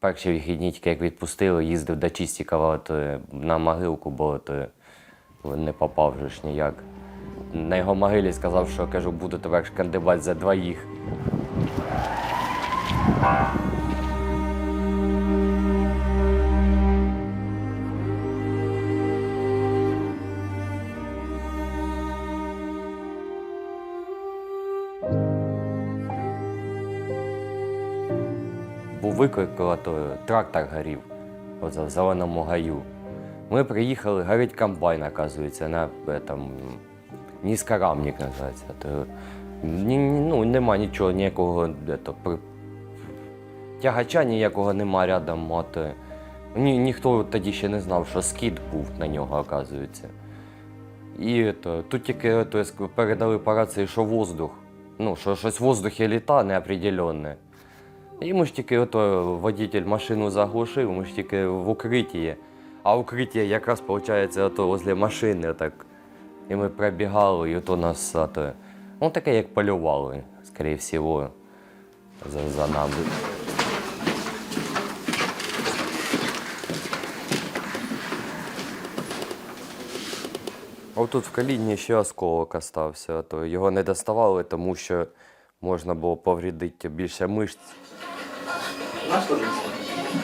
перші вихідні, тільки як відпустили, їздив до Чистікова то на могилку, бо то не попав вже ж ніяк. На його могилі сказав, що кажу, буду тебе шкандибати за двоїх. Був виклик, то трактор горів в зеленому гаю. Ми приїхали, горить комбайн, оказується, на этом, низкорамник називається. То, ні, ну, нема нічого, ніякого ето, при... тягача ніякого нема рядом. От, е, ні, ніхто тоді ще не знав, що скид був на нього, оказується. І ето, тут тільки ето, ск- передали по рації, що воздух. Ну, що щось в воздухі літа неопределенне. І ми ж тільки ото водитель машину заглушив, ми ж тільки в укритті. А укриття якраз виходить ото возле машини. Так. І ми пробігали, і ото нас ото, ну таке як полювали, скоріше всього, за, за нами. Отут в коліні ще осколок остався, то його не доставали, тому що можна було повредити більше мишць. マスコです。